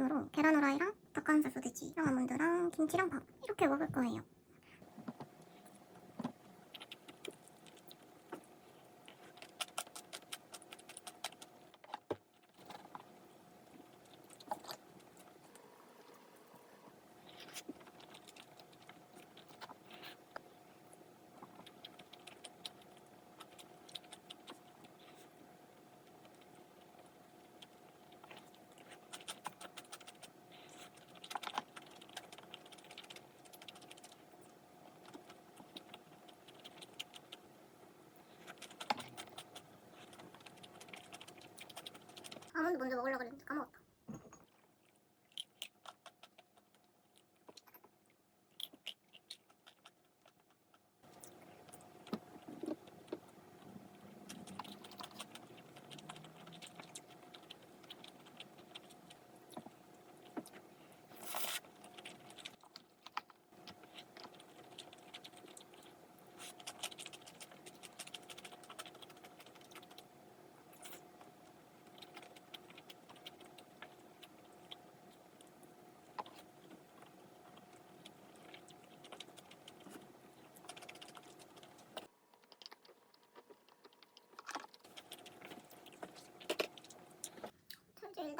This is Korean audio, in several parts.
점심으로 계란 후라이랑 닭가슴살 소세지랑 아몬드랑 김치랑 밥 이렇게 먹을 거예요. 먼저 먹으려고 그랬는데 까먹었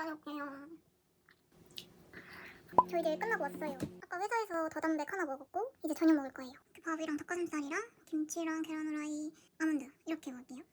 다녀올게요. 저 이제 일 끝나고 왔어요. 아까 회사에서 더담백 하나 먹었고 이제 저녁 먹을 거예요. 그 밥이랑 닭가슴살이랑 김치랑 계란 후라이, 아몬드 이렇게 먹을게요.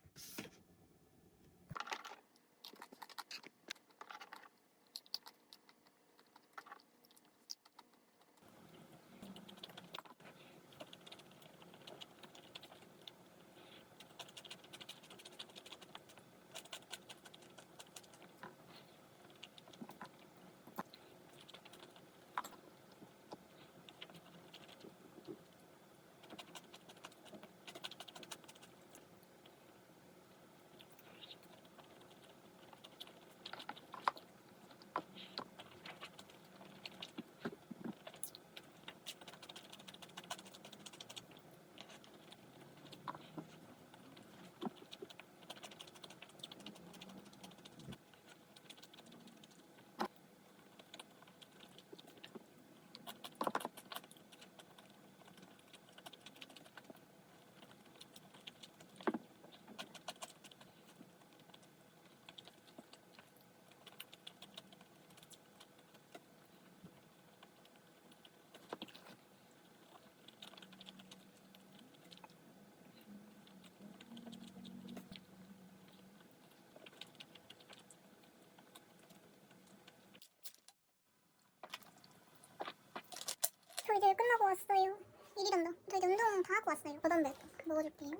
왔어요. 일이란다. 저 이제 운동 다 하고 왔어요. 더담백 먹어줄게요.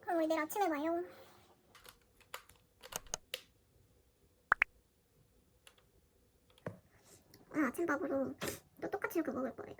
그럼 우리 내일 아침에 봐요. 아, 아침밥으로 또 똑같이 이렇게 먹을 거예요.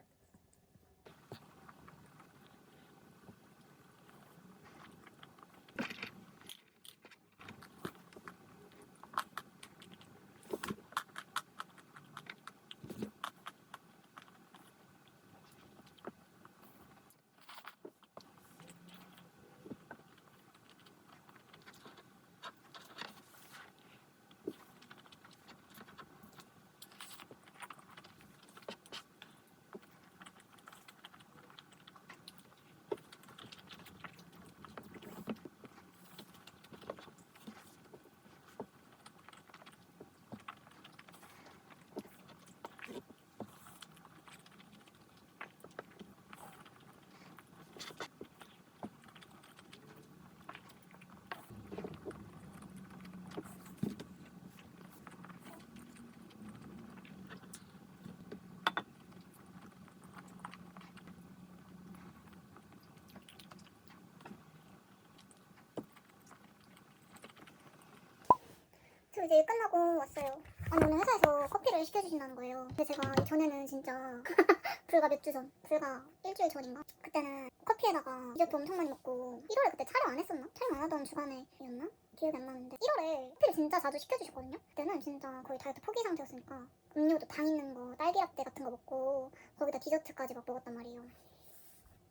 이제 일 끝나고 왔어요. 아니 오늘 회사에서 커피를 시켜주신다는 거예요. 근데 제가 전에는 진짜 불과 몇 주 전, 불과 일주일 전인가? 그때는 커피에다가 디저트 엄청 많이 먹고 1월에 그때 촬영 안 했었나? 촬영 안 하던 주간에였나? 기억이 안 나는데 1월에 커피를 진짜 자주 시켜주셨거든요. 그때는 진짜 거의 다이어트 포기 상태였으니까 음료도 당 있는 거, 딸기 라떼 같은 거 먹고 거기다 디저트까지 막 먹었단 말이에요.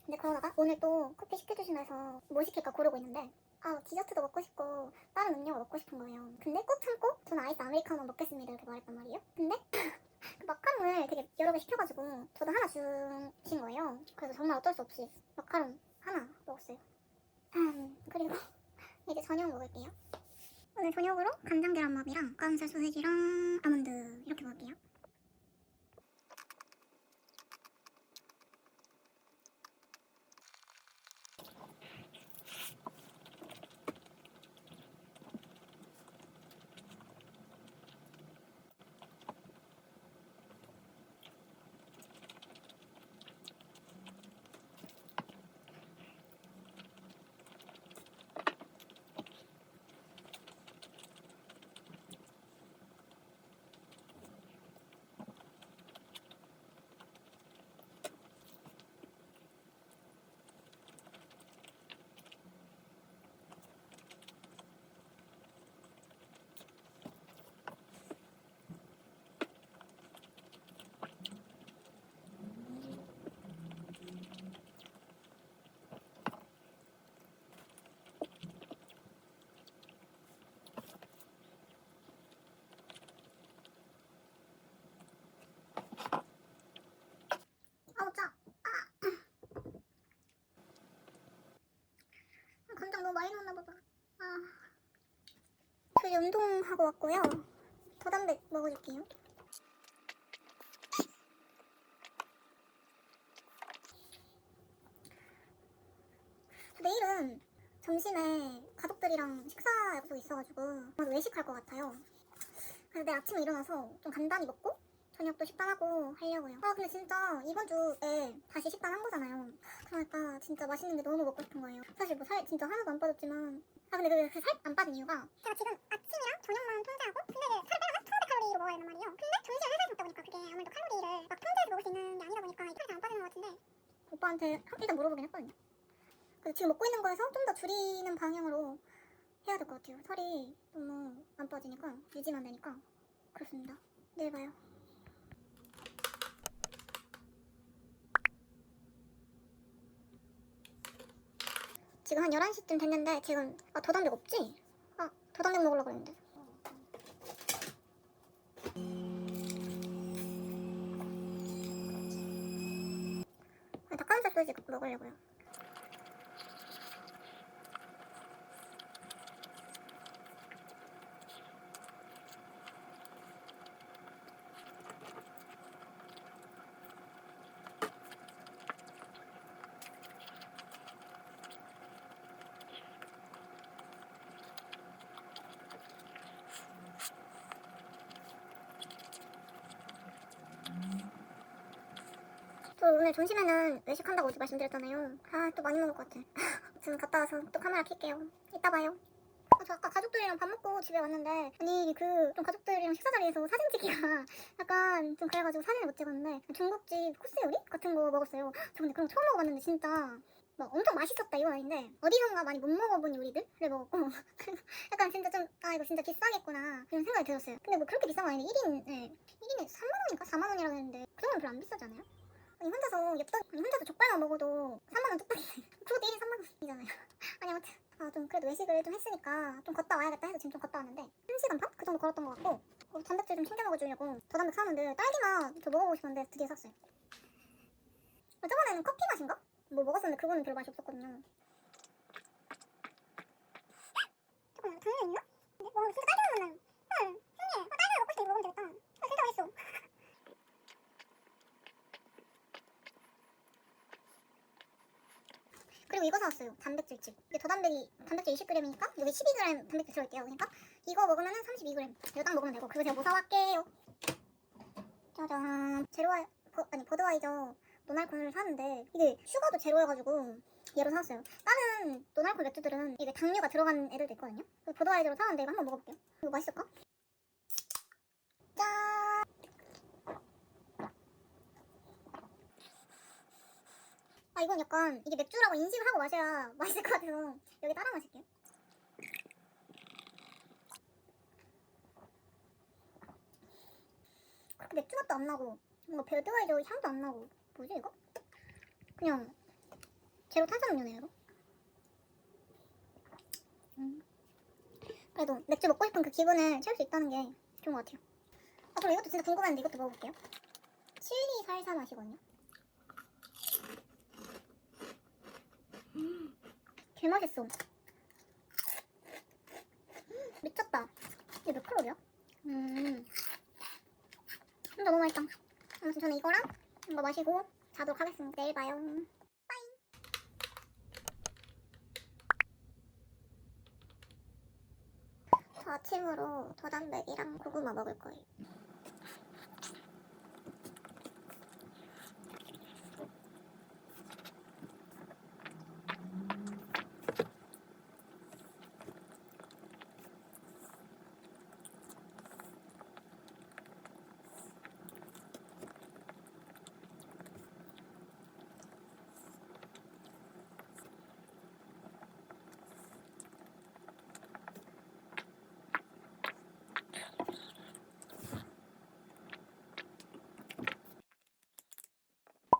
근데 그러다가 오늘 또 커피 시켜주신다 해서 뭐 시킬까 고르고 있는데 아 디저트도 먹고 싶고 다른 음료가 먹고 싶은 거예요. 근데 꼭 참고 저는 아이스 아메리카노 먹겠습니다 이렇게 말했단 말이에요. 근데 그 마카롱을 되게 여러 개 시켜가지고 저도 하나 주신 거예요. 그래서 정말 어쩔 수 없이 마카롱 하나 먹었어요. 음, 그리고 이제 저녁 먹을게요. 오늘 저녁으로 간장 계란밥이랑 깐살 소세지랑 아몬드 이렇게 먹을게요. 아우 짜. 아. 아, 간장 너무 많이 넣었나 보다. 아. 저 운동하고 왔고요. 더담백 먹어줄게요. 내일은 점심에 가족들이랑 식사 약속 있어가지고 외식할 것 같아요. 그래서 내일 아침에 일어나서 좀 간단히 먹고 저녁도 식단하고 하려고요. 아 근데 진짜 이번 주에 다시 식단한 거잖아요. 그러니까 진짜 맛있는 게 너무 먹고 싶은 거예요. 사실 뭐 살 진짜 하나도 안 빠졌지만 아 근데 그 살 안 빠진 이유가 제가 지금 아침이랑 저녁만 통제하고 근데 살 빼면 1500 칼로리로 먹어야 되는 말이에요. 근데 점심을 회사에서 먹다 보니까 그게 아무래도 칼로리를 막 통제해서 먹을 수 있는 게 아니다 보니까 살이 잘 안 빠지는 것 같은데 오빠한테 일단 물어보긴 했거든요. 그래서 지금 먹고 있는 거에서 좀 더 줄이는 방향으로 해야 될 것 같아요. 살이 너무 안 빠지니까 유지만 되니까 그렇습니다. 내일 봐요. 지금 한 11시쯤 됐는데 지금 아 더담백 없지? 아 더담백 먹으려고 했는데 아, 닭가슴살 소시지 먹으려고요 저 오늘 점심에는 외식한다고 어제 말씀드렸잖아요. 아 또 많이 먹을 것 같아. 지금 갔다 와서 또 카메라 켤게요. 이따 봐요. 아, 저 아까 가족들이랑 밥 먹고 집에 왔는데 아니 그 좀 가족들이랑 식사 자리에서 사진 찍기가 약간 좀 그래가지고 사진을 못 찍었는데 중국집 코스 요리 같은 거 먹었어요. 저 근데 그런 거 처음 먹어봤는데 진짜 막 엄청 맛있었다 이건 아닌데. 어디선가 많이 못 먹어본 요리들을 먹었고 약간 진짜 좀 아 이거 진짜 비싸겠구나 그런 생각이 들었어요. 근데 뭐 그렇게 비싼 거 아닌데 1인 에 1인에 3만원인가? 4만원이라고 했는데 그 정도면 별로 안 비싸지 않아요? 아니 혼자서 엽떡 아니, 혼자서 족발만 먹어도 3만 원 뚝딱이네 그것도 1인 3만 원이잖아요 아니 아무튼 아 좀 그래도 외식을 좀 했으니까 좀 걷다 와야겠다 해서 지금 좀 걷다 왔는데 1시간 반? 그 정도 걸었던 것 같고 어, 단백질 좀 챙겨 먹어주려고 더담백 사는데 딸기맛 저 먹어보고 싶었는데 드디어 샀어요 어, 저번에는 커피 맛인가? 뭐 먹었었는데 그거는 별 맛이 없었거든요 잠깐만 당연히 있나? 네? 와 진짜 딸기맛 나요 응 신기해 어, 딸기맛 먹고 싶을 때 이거 먹으면 되겠다 아 진짜 맛있어 그리고 이거 사왔어요. 단백질칩. 이게 저단백이 단백질 20g이니까 여기 12g 단백질 들어있대요. 그러니까 이거 먹으면 은 32g. 이거 딱 먹으면 되고. 그리고 제가 뭐 사왔게요. 짜잔. 제로와 버, 아니 버드와이저 노날콘을 사는데 이게 슈가도 제로여가지고 얘로 사왔어요. 다른 노날콘 맥주들은 이게 당류가 들어간 애들도 있거든요. 버드와이저로 사왔는데 이거 한번 먹어볼게요. 이거 맛있을까? 짠. 아 이건 약간 이게 맥주라고 인식을 하고 마셔야 맛있을 것 같아서 여기 따라 마실게요. 그렇게 맥주 맛도 안 나고 뭔가 베드와이저 향도 안 나고 뭐지 이거? 그냥 제로 탄산음료네요 이거 음. 그래도 맥주 먹고 싶은 그 기분을 채울 수 있다는 게 좋은 것 같아요 아 그리고 이것도 진짜 궁금한데 이것도 먹어볼게요 칠리 살사 맛이거든요 개맛있어. 음, 미쳤다. 이게 몇 칼로리야? 음. 진짜 너무 맛있다. 아무튼 저는 이거랑 이거 마시고 자도록 하겠습니다. 내일 봐요. 저 아침으로 더단백이랑 고구마 먹을 거예요.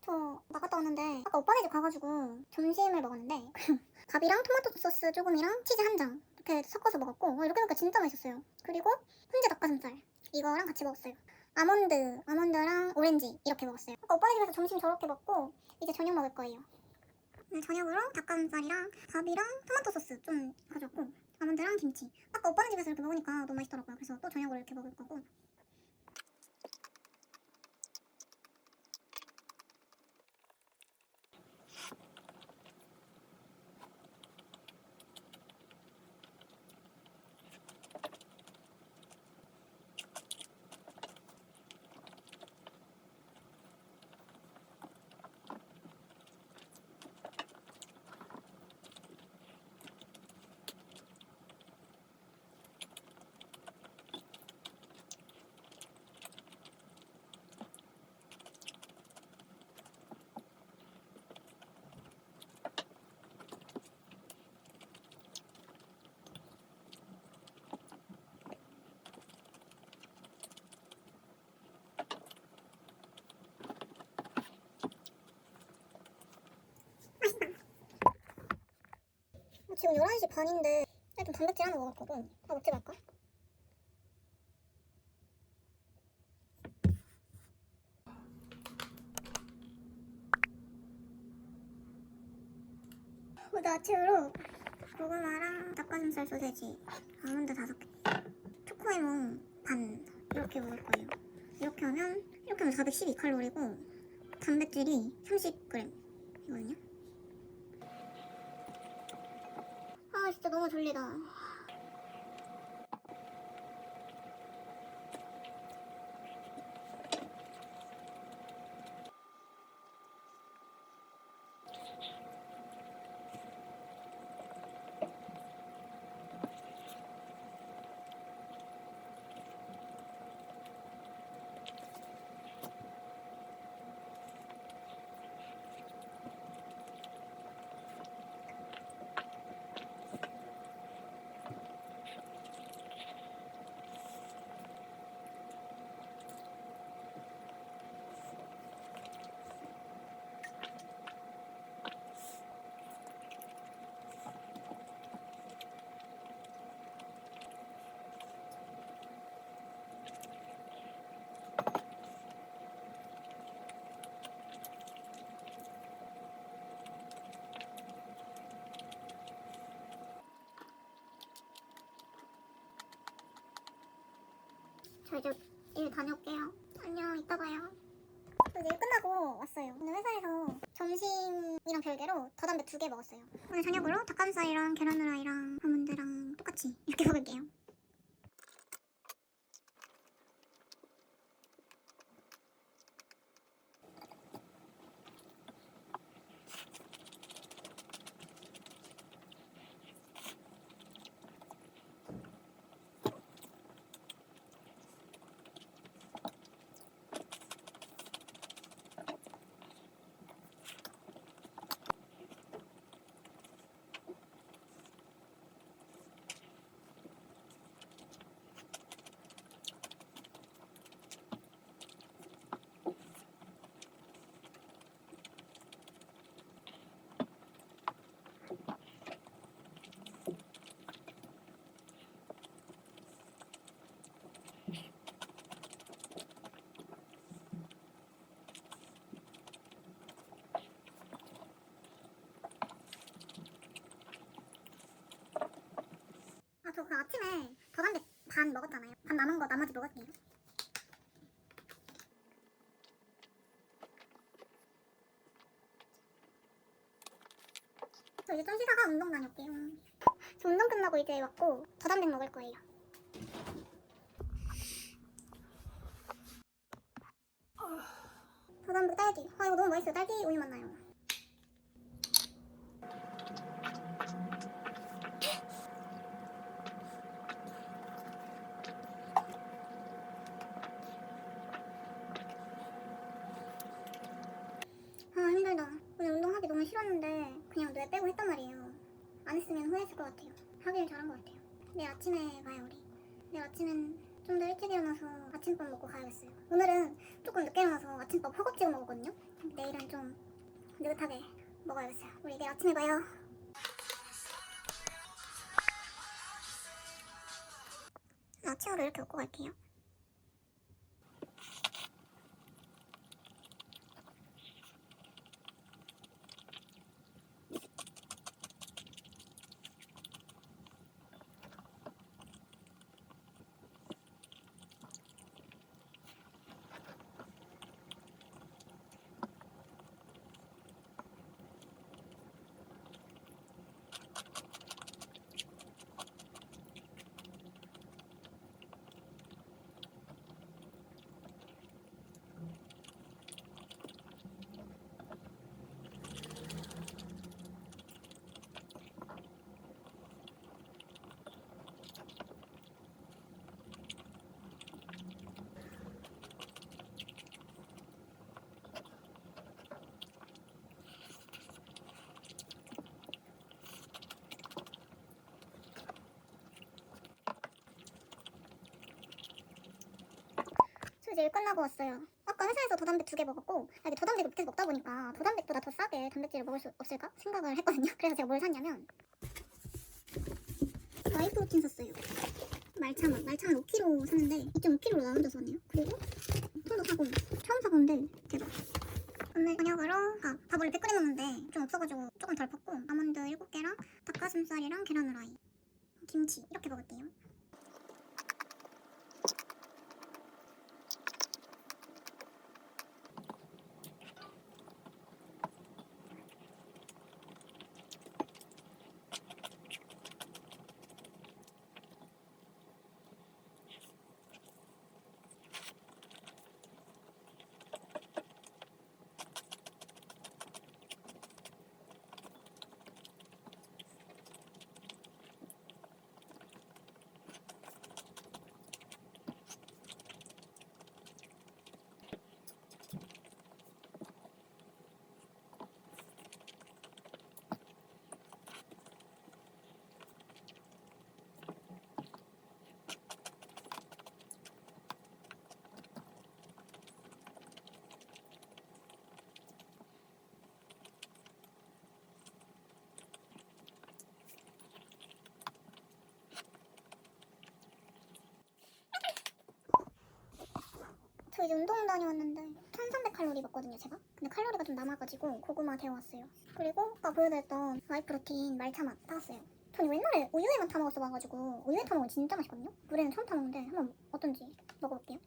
저 나 갔다 왔는데 아까 오빠네 집 가가지고 점심을 먹었는데 밥이랑 토마토 소스 조금이랑 치즈 한 장 이렇게 섞어서 먹었고 어, 이렇게 먹으니까 진짜 맛있었어요. 그리고 훈제 닭가슴살 이거랑 같이 먹었어요. 아몬드, 아몬드랑 오렌지 이렇게 먹었어요. 아까 오빠네 집에서 점심 저렇게 먹고 이제 저녁 먹을 거예요. 오늘 저녁으로 닭가슴살이랑 밥이랑 토마토 소스 좀 가져왔고 아몬드랑 김치. 아까 오빠네 집에서 이렇게 먹으니까 너무 맛있더라고요. 그래서 또 저녁으로 이렇게 먹을 거고 어, 지금 11시 반인데 일단 단백질 하나 먹을 거고 아 먹지 말까? 오늘 아침으로 고구마랑 닭가슴살 소세지 아몬드 다섯 개 초코에몽 반 이렇게 먹을 거예요. 이렇게 하면 이렇게 하면 412칼로리고 단백질이 30g이거든요 아 진짜 너무 졸리다. 저 이제 일 다녀올게요. 안녕, 이따 봐요. 저 이제 일 끝나고 왔어요. 오늘 회사에서 점심이랑 별개로 더담배 두 개 먹었어요. 오늘 저녁으로 닭가슴살이랑 계란 후라이랑 아몬드랑 똑같이 이렇게 먹을게요. 그 아침에 더담배 반 먹었잖아요. 반 남은 거 나머지 먹을게요. 저 이제 좀 쉬다가 운동 다녀올게요. 저 운동 끝나고 이제 왔고 더담배 먹을 거예요. 더담배 딸기. 아 이거 너무 맛있어요. 딸기 우유 맛 나요. 아 힘들다. 오늘 운동하기 너무 싫었는데 그냥 뇌 빼고 했단 말이에요. 안 했으면 후회했을 것 같아요. 하길 잘한 것 같아요. 내일 아침에 가요 우리. 내일 아침엔 좀 더 일찍 일어나서 아침밥 먹고 가야겠어요. 오늘은 조금 늦게 일어나서 아침밥 허겁지겁 먹었거든요. 내일은 좀 느긋하게 먹어야겠어요. 우리 내일 아침에 봐요. 아침으로 이렇게 먹고 갈게요. 저 이제 일 끝나고 왔어요. 아까 회사에서 더담배 두개 먹었고 아, 이게 더담배가 계속 먹다 보니까 더담배보다 더 싸게 단백질을 먹을 수 없을까 생각을 했거든요. 그래서 제가 뭘 샀냐면 와이 프로틴 샀어요. 말차맛, 말차는 5kg 샀는데 2.5kg로 나눠서 샀네요. 그리고 통도 사고 처음 사보는데 대박. 오늘 저녁으로 아, 밥 원래 100g 먹는데 좀 없어가지고 조금 덜 컸고 아몬드 7개랑 닭가슴살이랑 계란 후라이 김치 이렇게 먹을게요. 저 이제 운동 다녀왔는데 1300 칼로리 먹거든요 제가. 근데 칼로리가 좀 남아가지고 고구마 데워왔어요. 그리고 아까 보여드렸던 와이프 로틴 말차맛 따왔어요. 전 이거 옛날에 우유에만 타먹었어 봐가지고 우유에 타먹으면 진짜 맛있거든요? 물에는 처음 타먹는데 한번 어떤지 먹어볼게요.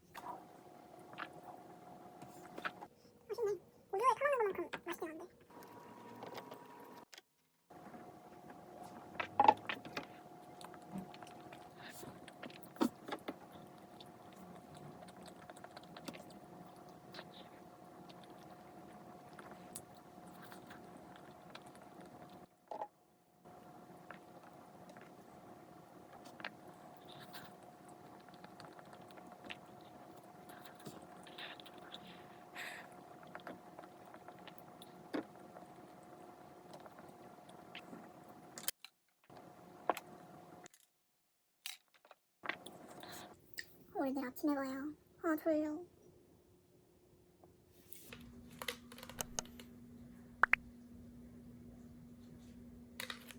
맛있네. 우유에 타먹는 것만큼 맛있긴 한데 우리 내일 아침에 봐요. 아 졸려.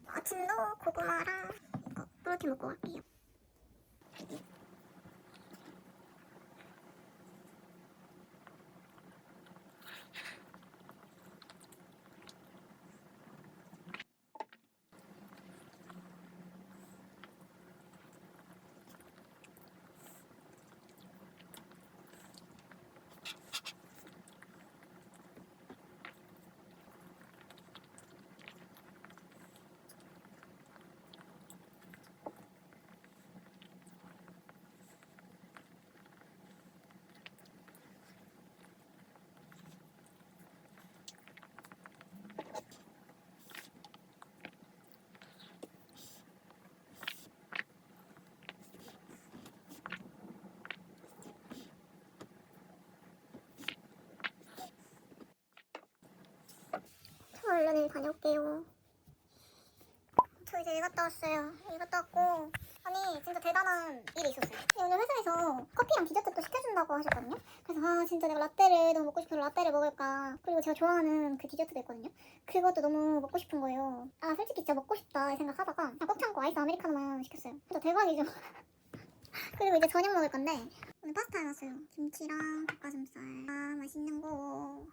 아침도 고구마랑 이거 프로틴 먹고 갈게요. 일 다녀올게요. 저 이제 일 갔다 왔어요. 일 갔다 왔고 아니 진짜 대단한 일이 있었어요. 오늘 회사에서 커피랑 디저트 또 시켜준다고 하셨거든요. 그래서 아 진짜 내가 라떼를 너무 먹고 싶어서 라떼를 먹을까. 그리고 제가 좋아하는 그 디저트도 있거든요. 그것도 너무 먹고 싶은 거예요. 아 솔직히 진짜 먹고 싶다 이 생각하다가 그냥 꼭 참고 아이스 아메리카노만 시켰어요. 진짜 대박이죠. 그리고 이제 저녁 먹을 건데 오늘 파스타 해놨어요. 김치랑 닭가슴살. 아 맛있는 거.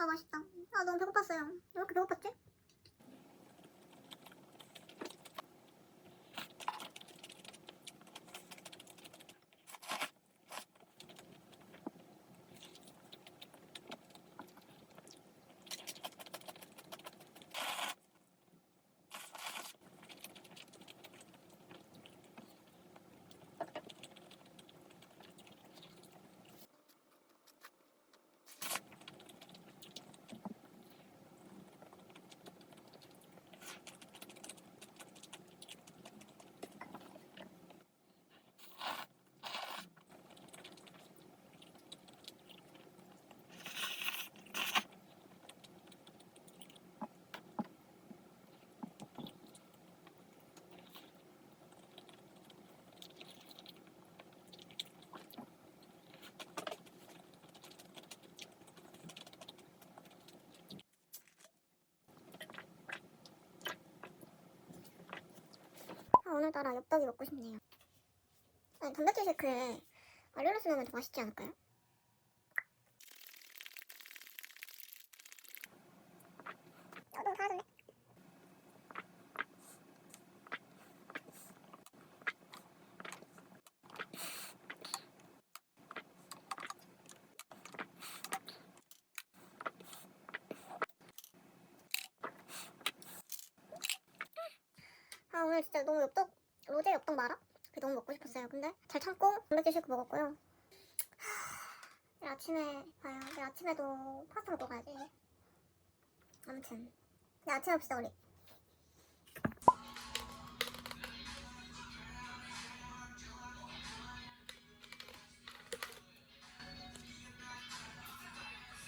아 맛있다. 아 너무 배고팠어요. 왜 이렇게 배고팠지? 아, 오늘따라 엽떡이 먹고 싶네요. 아니, 단백질 쉐이크에 알룰로스 넣으면 더 맛있지 않을까요? 어, 너무 달아졌네. 아 오늘 진짜 너무 엽떡 로제 엽떡 말아? 그게 너무 먹고 싶었어요. 근데 잘 참고 단백질 쉐이크 먹었고요. 하, 내일 아침에 봐요. 내일 아침에도 파스타 먹고 가야지. 아무튼 내일 아침에 봅시다 우리.